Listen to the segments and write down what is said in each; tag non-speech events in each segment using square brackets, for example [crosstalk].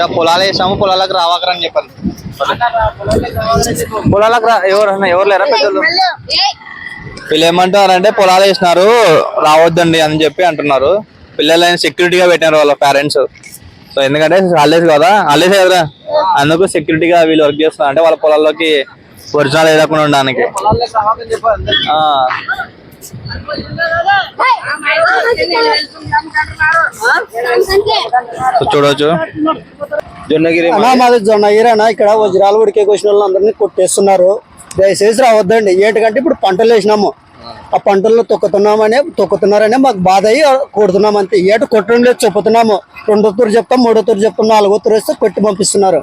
ఇక పొలాలు వేసాము పొలాలకు రావాకరని చెప్పాను పొలాలకు రా ఎవరు ఎవరు లేరా పెద్దలు వీళ్ళు ఏమంటారంటే పొలాలు వేసినారు రావద్దండి అని చెప్పి అంటున్నారు. పిల్లలని సెక్యూరిటీగా పెట్టినారు వాళ్ళ పేరెంట్స్. సో ఎందుకంటే హాలిడేస్ కదా హాలిడేస్ కదా అందుకు సెక్యూరిటీగా వీళ్ళు వర్క్ చేస్తున్నారు. అంటే వాళ్ళ పొలాల్లోకి ఒరిజినల్ వేయకుండా ఉండడానికి. చూడవచ్చు జొన్నగిరి అన్నా మాది. జొన్నగిరనా ఇక్కడ వజ్రాలు ఉడికే వచ్చిన వాళ్ళందరినీ కొట్టేస్తున్నారు. దయచేసి రావద్దండి. ఏంటంటే ఇప్పుడు పంటలు వేసినాము. ఆ పంటల్లో తొక్కుతున్నామని తొక్కుతున్నారనే మాకు బాధ అయ్యి కొడుతున్నాం అంతే. ఏట కొట్టడం లేదు చెప్పుతున్నాము. రెండో తూరు చెప్తాం మూడో తూరు చెప్తాం నాలుగో తూరు వేస్తే కొట్టి పంపిస్తున్నారు.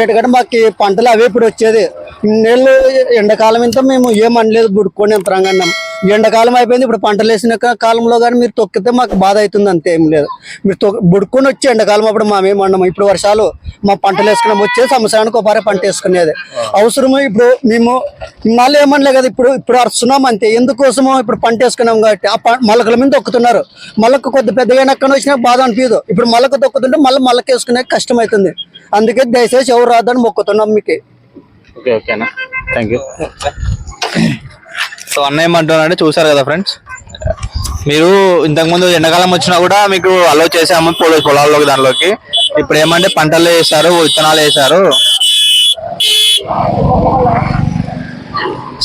ఏటకంటే మాకు పంటలు అవే ఇప్పుడు వచ్చేది. నీళ్ళు ఎండాకాలం ఇంత మేము ఏం అనలేదు బుడుకొని రంగన్నాం ఎండాకాలం అయిపోయింది ఇప్పుడు పంటలు వేసిన కాలంలో కానీ మీరు తొక్కితే మాకు బాధ అవుతుంది అంతే ఏం లేదు. మీరు తొక్ బుడుకొని వచ్చి ఎండాకాలం అప్పుడు మేము ఇప్పుడు వర్షాలు మా పంటలు వేసుకున్నాం వచ్చే సంవత్సరానికి ఒకసారి పంట వేసుకునేది. అవసరము ఇప్పుడు మేము మళ్ళీ ఏమనలే కదా ఇప్పుడు ఇప్పుడు అరుస్తున్నాం అంతే. ఎందుకోసమో ఇప్పుడు పంట వేసుకున్నాం కాబట్టి ఆ మొలకల మీద తొక్కుతున్నారు. మొలక కొద్ది పెద్దగా ఎక్కడ వచ్చినా బాధ అనిపించదు ఇప్పుడు మొలక తొక్కుతుంటే మళ్ళీ మొలక వేసుకునే కష్టం అవుతుంది. అందుకే దయచేసి ఎవరు రాదని మొక్కుతున్నాం మీకు. ఓకే ఓకేనా? థ్యాంక్ యూ సో అన్న ఏమంటున్నారంటే చూసారు కదా ఫ్రెండ్స్ మీరు ఇంతకుముందు ఎండాకాలం వచ్చినా కూడా మీకు అలో చేసాము పొల పొలాల్లోకి దానిలోకి. ఇప్పుడు ఏమంటే పంటలు వేసారు విత్తనాలు వేసారు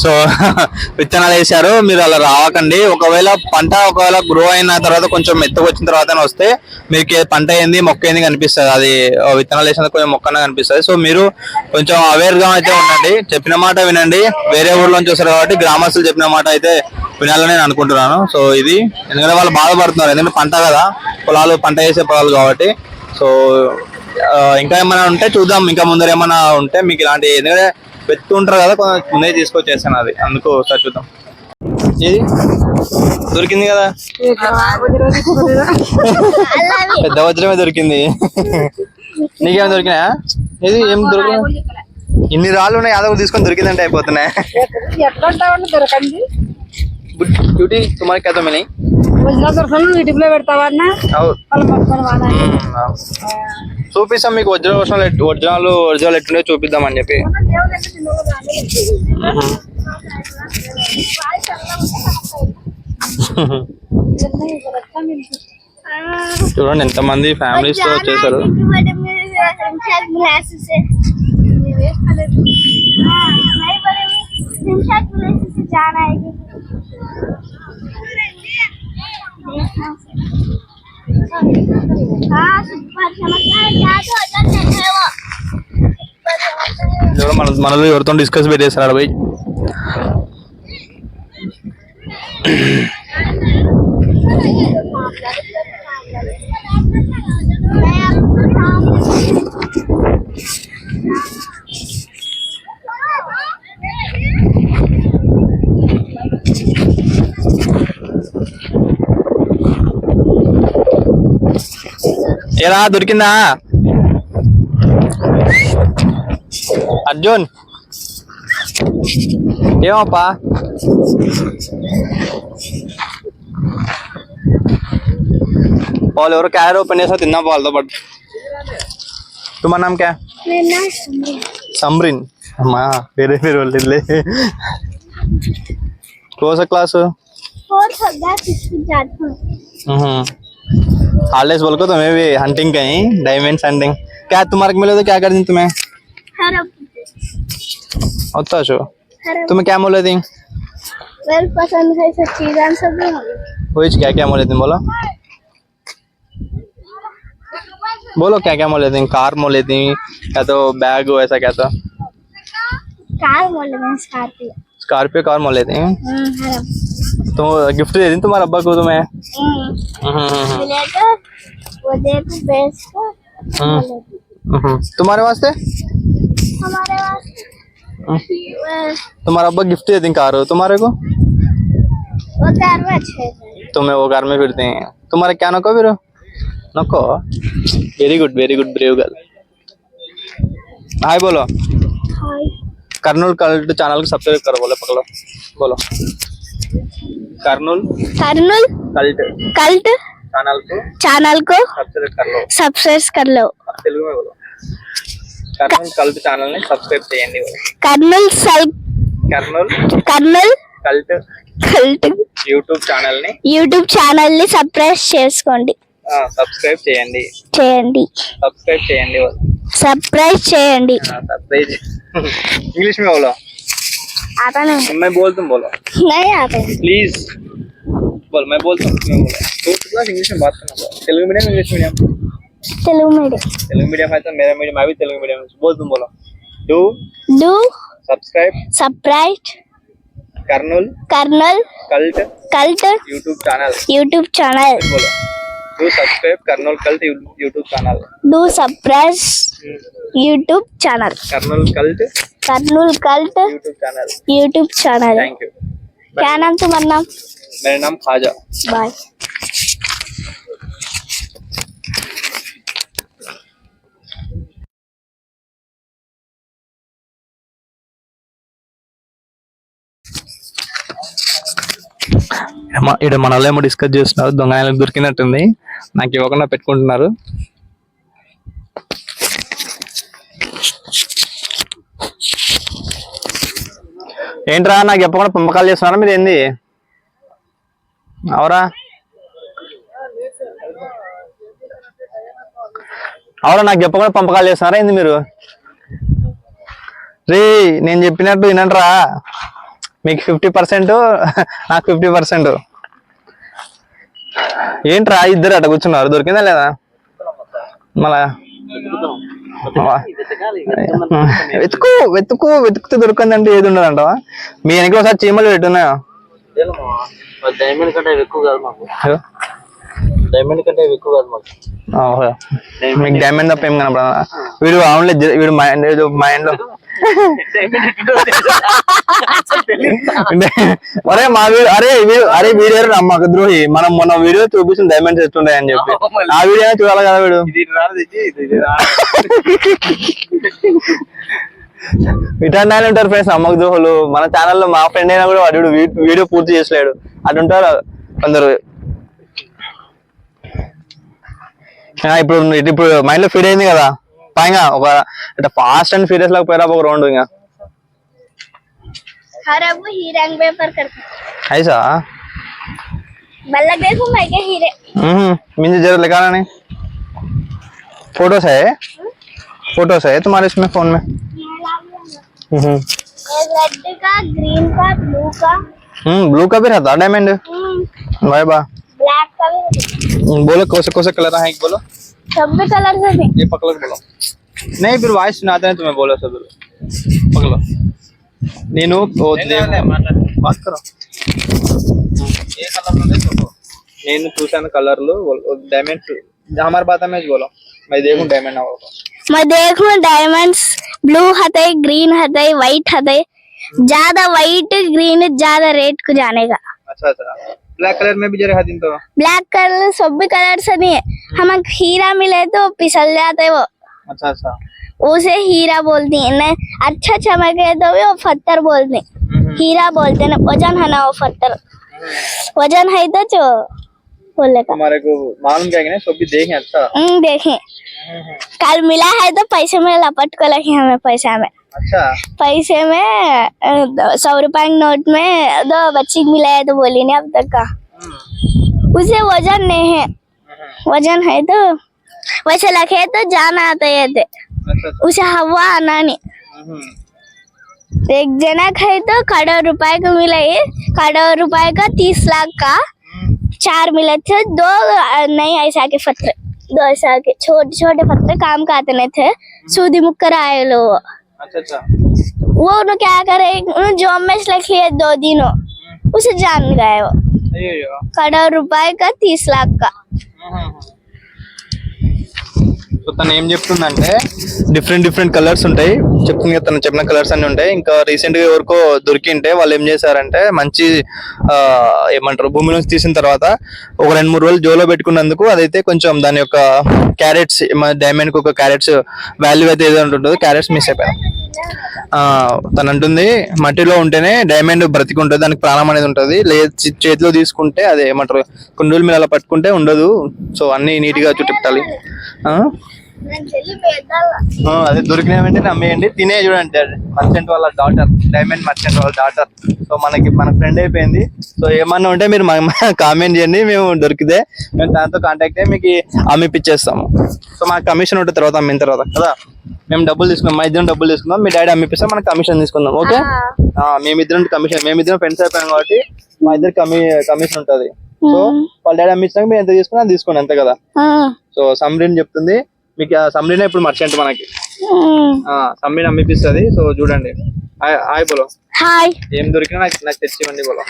సో [laughs] విత్తనాలు వేసారు మీరు అలా రావకండి. ఒకవేళ పంట ఒకవేళ గ్రో అయిన తర్వాత కొంచెం మెత్తగా వచ్చిన తర్వాత వస్తే మీకు పంట ఏంది మొక్క ఏంది కనిపిస్తుంది. అది విత్తనాలు వేసిన కొంచెం మొక్కన కనిపిస్తుంది. సో మీరు కొంచెం అవేర్గా అయితే ఉండండి. చెప్పిన మాట వినండి. వేరే ఊర్లో చూస్తారు వస్తారు కాబట్టి గ్రామస్తులు చెప్పిన మాట అయితే వినాలని నేను అనుకుంటున్నాను. సో ఇది ఎందుకంటే వాళ్ళు బాధపడుతున్నారు. ఎందుకంటే పంట కదా పొలాలు పంట వేసే పొలాలు కాబట్టి. సో ఇంకా ఏమైనా ఉంటే చూద్దాం. ఇంకా ముందర ఏమైనా ఉంటే మీకు ఇలాంటి ఎందుకంటే వెతుకుంటారు కదా కొంచెం ముందే తీసుకొచ్చేసాను అది. అందుకు ఒకసారి చూద్దాం. ఇది దొరికింది కదా? పెద్ద వజ్రమే దొరికింది. నీకేం దొరికినా ఇది ఏం దొరికినా ఇన్ని రాళ్ళు ఉన్నాయి యాదవ్ తీసుకొని దొరికిందంటే అయిపోతున్నాయి. దొరకండి డ్యూటీ తుమారి కథ మిని వచ్చిన దొరకను ఇటుపులో చూపిస్తాం మీకు ఒరిజినల్ వర్షనాలు ఒరిజినల్ ఒరిజినల్ ఎట్టుండే చూపిద్దాం అని చెప్పి చూడండి ఎంతమంది ఫ్యామిలీస్తో వచ్చేసారు Thank you. మన మనలో ఎవరితో డిస్కస్ పెట్టేసారు పోయి. ఏరా దొరికిందా? అర్జున్. ఏమప్పా? వాళ్ళు ఎవరు క్యారెట్ ఓపెన్ చేసా తిన్నాం వాళ్ళతో పాటు. తుమ్మ నామ్ క్యా సమరిన్. అమ్మా వేరే వేరే వాళ్ళు క్లోజ్ క్లాస్? हॉलीडेज बोल को तुम्हें भी हंटिंग कहीं डायमंड्स हंटिंग क्या तुम्हारे मिले तो क्या कर दी तुम्हें? होता हर तुम्हें क्या मोले दी वेल पसंद है सब चीज़ें सब वही क्या क्या मोले दी बोलो? बोलो क्या क्या मोले दी कार मोले दी या तो बैग हो ऐसा क्या था? कार बोले मैं स्कॉर्पियो स्कॉर्पियो कार दी हर तो गिफ्ट दे दी तुम्हारे अब्बा को तो बेस को? बोले थे। तुम्हारे वास्ते? तुम्हारा अब्बा गिफ्ट दे दी कार तुम्हारे को? वो कार में अच्छे तुम्हें वो कार में फिरते हैं। तुम्हारे क्या नको फिर? नको? Very good very good brave girl hi बोलो। हाय कर्नूल कल्ट चैनल को सब्सक्राइब करो बोले पकड़ो। बोलो। Kurnool Kurnool cult cult channel को चैनल को सब्सक्राइब कर लो सब्सक्राइब कर लो तेलुगु में बोलो కర్నూలు కల్ట్ ఛానల్ ని సబ్స్క్రైబ్ చేయండి కర్నూల్ సల్ Kurnool Kurnool cult cult YouTube channel ని యూట్యూబ్ ఛానల్ ని సబ్స్క్రైబ్ చేసుకోండి సబ్స్క్రైబ్ చేయండి చేయండి सब्सक्राइब చేయండి సబ్స్క్రైబ్ చేయండి सब्सक्राइब [laughs] इंग्लिश में बोलो आता नहीं मैं बोल तुम बोलो। नहीं आते. प्लीज़ बोल मैं बोल तुम मैं बोलो तो क्लास इंग्लिश में बात करना Telugu medium English medium? Telugu medium. Telugu medium है तो मेरा मीडियम मैं भी तेलुगु मीडियम बोल तुम बोलो। Do do subscribe subscribe Kurnool Kurnool cult cult YouTube channel YouTube channel बोलो। Do subscribe Karnal Cult YouTube channel. Do suppress YouTube channel. Karnal Cult. Karnal Cult YouTube channel. YouTube channel. Thank you. क्या नाम तुम्हारा नाम मेरा नाम खाजा bye ఇక్కడ మన ఏమో డిస్కస్ చేస్తున్నారు దొంగ దొరికినట్టుంది. నాకు ఇవ్వకుండా పెట్టుకుంటున్నారు. ఏంట్రా నాకు చెప్పకుండా పంపకాలు చేస్తున్నారా మీరు ఏంది? అవరా. అవరా నాకు చెప్పకుండా పంపకాలు చేస్తున్నారా ఏంది మీరు? రే నేను చెప్పినట్టు వినండిరా. మీకు ఫిఫ్టీ పర్సెంట్ నాకు ఫిఫ్టీ పర్సెంట్. ఏంట్రా ఇద్దరు అట కూర్చున్నారు దొరికిందా లేదా? మళ్ళా. వెతుకు వెతుకు వెతుకుతే దొరికిందంటే ఏది ఉండదంట మీ వెనక ఒకసారి చీమలు పెట్టున్నాయా? డైమండ్ కంటే ఎక్కువ కాదు మాకు డైమండ్ కంటే ఎక్కువ కాదు మాకు మీకు డైమండ్ తప్ప ఏం కనపడ వీడు అవునులే వీడు మైండ్ ఏదో మైండ్లో [laughs] అరే మా వీడియో అరే అరే వీడియో నమ్మక ద్రోహి. మనం మొన్న వీడియో చూపించిన డైమండ్స్ ఎట్లుంటాయి అని చెప్పి. [laughs] ఆ వీడియో చూడాలి కదా వీడు. ఆయన ఉంటారు ఫ్రెండ్స్ నమ్మక ద్రోహులు. మన ఛానల్లో మా ఫ్రెండ్ అయినా కూడా వాడు వీడియో పూర్తి చేసలేడు అటుంటారు కొందరు. ఇప్పుడు ఇప్పుడు మైండ్లో ఫీడ్ అయింది కదా. పైగా ఒక ఇట్లా ఫాస్ట్ అండ్ ఫీరియస్ లాగా పోయిరా ఒక రౌండ్ ఇంకా हर अब वो हीरे पेपर करते ऐसा बल्लक देखो मैं क्या हीरे हम्म मुझे जरा लगा नहीं फोटोस है फोटोस है तुम्हारे इसमें फोन में हम्म रेड का ग्रीन का ब्लू का हम्म ब्लू का भी रहता डायमंड भाई बा ब्लैक का भी रहता। बोलो कौन से कौन से कलर है बोलो सब भी कलर से थे ये पकड़ बोलो नहीं फिर वॉइस सुनाते हैं तुम्हें बोलो सब पकड़ो నేను ఓ దేవ్- బాత్ కరో. నేను చూసాను కలర్లు డైమండ్ हमारे बात में बोलो मैं देखूं डायमंड ना होगा मैं देखूं डायमंड्स ब्लू हते ग्रीन हते व्हाइट हते ज्यादा व्हाइट ग्रीन ज्यादा रेड को जानेगा अच्छा अच्छा ब्लैक कलर में भी जरा दिन तो ब्लैक कलर सब भी कलर से नहीं है। हम हीरा मिले तो फिसल जाते वो। अच्छा अच्छा। उसे हीरा बोलती है। ना अच्छा चमके तो वो पत्थर बोलते हैं। हीरा बोलते हैं ना वज़न है ना वो पत्थर वज़न है तो जो बोलेगा हमारे को मालूम क्या है कि सब भी देखें अच्छा। हम्म, देखें। कल मिला है तो पैसे में लपट को लगे हमें पैसा में। अच्छा। पैसे में सौ रुपए नोट में दो बच्ची मिला है तो बोली नहीं अब तक का। उसे वज़न नहीं है। वज़न है तो वैसे लगे तो जान आते हैं थे उसे हवा आना नहीं। हम्म, एक जनक है तो करोड़ रुपए को मिला है करोड़ रुपए का तीस लाख का चार मिले थे। दो नहीं ऐसा के पत्र दो ऐसा के छोटे छोटे पत्र काम का आते नहीं थे। सूदी मुक्कर आए लोग। अच्छा अच्छा। वो उन्होंने क्या करे उन्होंने जॉब में लिख लिया दो दिनों। उसे जान गए वो। करोड़ रुपए का तीस लाख का। సో తను ఏం చెప్తుందంటే డిఫరెంట్ డిఫరెంట్ కలర్స్ ఉంటాయి. చెప్తుంది తను చెప్పిన కలర్స్ అన్ని ఉంటాయి. ఇంకా రీసెంట్గా ఎవరికో దొరికింటే వాళ్ళు ఏం చేశారంటే మంచి ఆ, ఏమంటారు భూమి నుంచి తీసిన తర్వాత ఒక రెండు మూడు రోజులు జోలో పెట్టుకున్నందుకు అదైతే కొంచెం దాని యొక్క క్యారెట్స్ డైమండ్కి ఒక క్యారెట్స్ వాల్యూ అయితే ఏదో ఉంటుందో క్యారెట్స్ మిస్ అయిపోయాయి తను అంటుంది మట్టిలో ఉంటేనే డైమండ్ బ్రతికి ఉంటుంది దానికి ప్రాణం అనేది ఉంటుంది. లేదు చేతిలో తీసుకుంటే అదే ఏమంటారు రోజులు మీరు అలా పట్టుకుంటే ఉండదు. సో అన్ని నీట్గా అదే దొరికిన వెంటనే అమ్మేయండి తినే చూడండి మర్చెంట్ వాళ్ళ డాటర్ డైమండ్ మర్చెంట్ వాళ్ళ డాటర్ సో మనకి మన ఫ్రెండ్ అయిపోయింది. సో ఏమన్నా ఉంటే మీరు కామెంట్ చేయండి. మేము దొరికితే మేము దాంతో కాంటాక్ట్ అయ్యి మీకు అమ్మిపిచ్చేస్తాము సో మాకు కమిషన్ ఉంటుంది తర్వాత అమ్మిన తర్వాత కదా? మేము డబ్బులు తీసుకుందాం మా ఇద్దరం డబ్బులు తీసుకుందాం మీ డాడీ అమ్మిపిస్తే మనకి కమిషన్ తీసుకుందాం ఓకే? మేమిద్దరం కమిషన్ మేమిద్దరం ఫ్రెండ్స్ అయిపోయాం కాబట్టి మా ఇద్దరు కమి కమిషన్ ఉంటుంది. సో వాళ్ళ డాడీ అమ్మించినాక మీరు ఎంత తీసుకున్నా తీసుకోండి అంతే కదా? సో సమ్రీన్ చెప్తుంది. మీకు సమ్లీనే ఇప్పుడు మర్చెంట్ మనకి. సమ్లీని అమ్మిపిస్తుంది. సో చూడండి. హాయ్ బోలో. హాయ్. ఏం దొరికినా నాకు నాకు తెచ్చివ్వండి బోలో.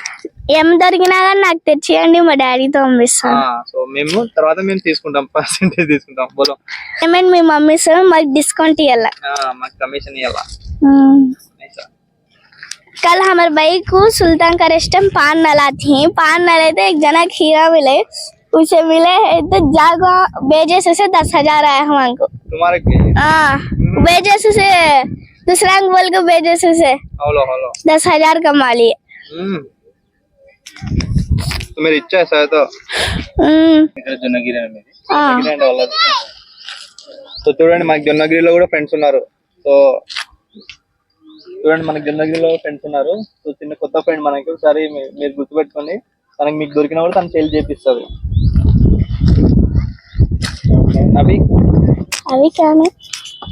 ఏం దొరికినా కానీ నాకు తెచ్చివ్వండి మా డాడీతో పంపిస్తాం సో మేము తర్వాత మేము తీసుకుంటాం పర్సెంటేజ్ తీసుకుంటాం బోలో. పేమెంట్ మీ మమ్మీ సార్ మాకు డిస్కౌంట్ ఇవ్వాల మాకు కమిషన్ ఇవ్వాల कल हमारे भाई को सुल्तान का रेस्टोरेंट पान नला थी पान नले थे एक जना खीरा मिले उसे मिले है तो जागो बेजेस से दस हजार आया हमको तुम्हारे हाँ बेजेस से दूसरा अंक बोल के बेजेस से హలో హలో दस हजार कमा लिए तो मेरी इच्छा है शायद तो हम्म, జొన్నగిరి మీది हाँ జొన్నగిరి అంటే వాళ్ళది సో చూడండి మనకి జొన్నగిరిలో కూడా ఫ్రెండ్స్ ఉన్నారు సో చూడండి మనకి జొన్నగిరిలో ఫ్రెండ్స్ ఉన్నారు సో చిన్న కొత్త ఫ్రెండ్ మనకి ఒకసారి మీ- మీరు గుర్తుపెట్టుకోండి తనకి మీకు దొరికినా కూడా తను సేల్ చేపిస్తుంది అవి अभी क्या नहीं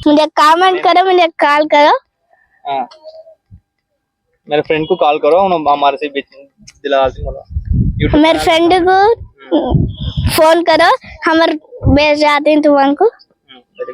मुझे कमेंट करो मुझे कॉल करो। हाँ। मेरे फ्रेंड को कॉल करो उन्होंने हमारे से बेच दिला दी बोला मेरे फ्रेंड को फ़ोन करो हमारे बेच जाते हैं तुमको वेरी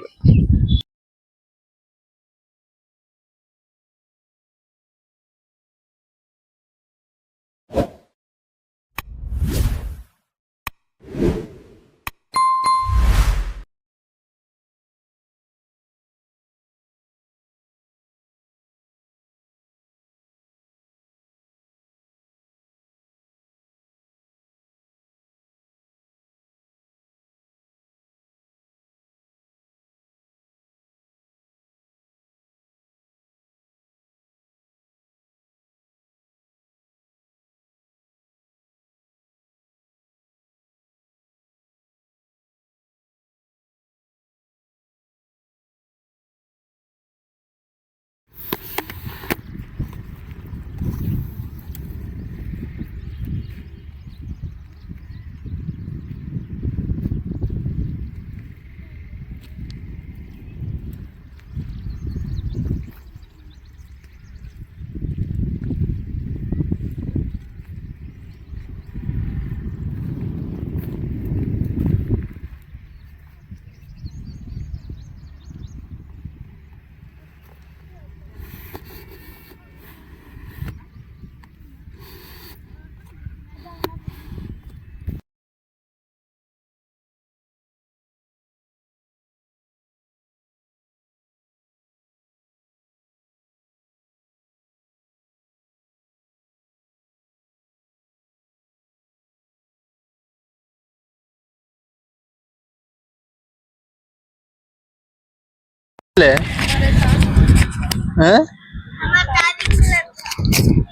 हैं?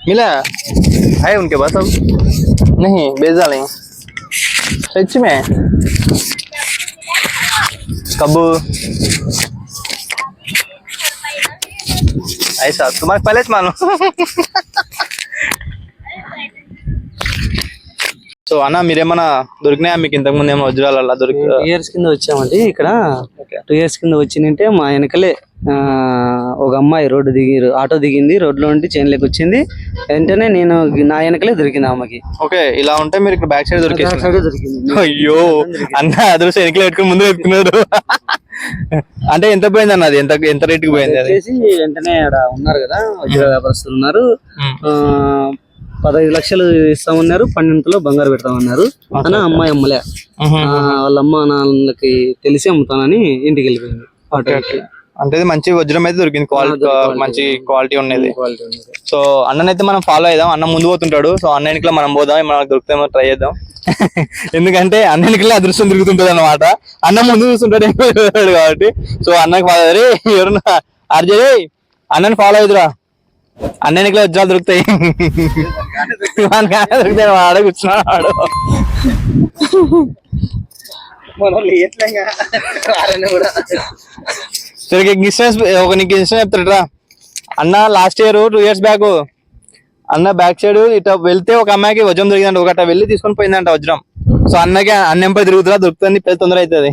मिला है उनके पास अब नहीं बेच डालेंगे सच में कब ऐसा तुम्हारे पहले से मालूम సో అన్న మీరేమన్నా దొరికినాయా మీకు ఇంతకు ముందు ఏమో వజ్రాలు అలా దొరికి టూ ఇయర్స్ కింద వచ్చామండి ఇక్కడ ఓకే టూ ఇయర్స్ కింద వచ్చిందంటే మా వెనకలే ఆ, ఒక అమ్మాయి రోడ్డు దిగి ఆటో దిగింది రోడ్లో ఉండి చైన్లోకి వచ్చింది. వెంటనే నేను నా వెనకలే దొరికింది ఆమెకి ఓకే ఇలా ఉంటే మీరు ఇక్కడ బ్యాక్ సైడ్ దొరికింది. [laughs] అయ్యో అన్న అదృష్టం వెనకలు పెట్టుకుని ముందు పెట్టుకున్నారు [laughs] అంటే ఎంత పోయింది అన్న అది? ఎంత ఎంత రేటుకి పోయింది అది? వెంటనే ఉన్నారు కదా వజ్ర వ్యాపారస్తులు ఉన్నారు. పదహైదు లక్షలు ఇస్తామన్నారు పన్నెండులో బంగారు పెడతామన్నారు. అని అమ్మాయి అమ్మలే. వాళ్ళ అమ్మ నాన్నలకి తెలిసి అమ్ముతానని ఇంటికి వెళ్ళిపోయింది. అంటే మంచి వజ్రం అయితే దొరికింది క్వాలిటీ మంచి క్వాలిటీ ఉన్నది. సో అన్ననైతే మనం ఫాలో అయిదాం అన్న ముందు పోతుంటాడు. సో అన్న వెనకలో మనం పోదాం. మనకు దొరికితే ట్రై చేద్దాం. [laughs] ఎందుకంటే అన్న వెనకలే అదృష్టం తిరుగుతుంటది అనమాట అన్న ముందు చూస్తుంటాడు కాబట్టి. సో అన్నకి ఫాలో అయ్యి ఎవరన్నా అర్జయ్ అన్నని ఫాలో అవుతురా అన్న వజ్రాలు దొరుకుతాయి. దొరుకుతాయి వాడు కూర్చున్నాడు వాడు. సరే ఇన్సూరెన్స్ ఒక నీకు ఇన్సూరెన్స్ చెప్తాడరా అన్న last year two years back అన్న బ్యాక్ సైడ్ ఇట్లా వెళ్తే ఒక అమ్మాయికి వజ్రం దొరికిందంట ఒకట వెళ్ళి తీసుకొని పోయిందంట వజ్రం. సో అన్నకి అన్న ఎంపై తిరుగుతురా దొరుకుతుంది పెద్ద తొందర అవుతుంది.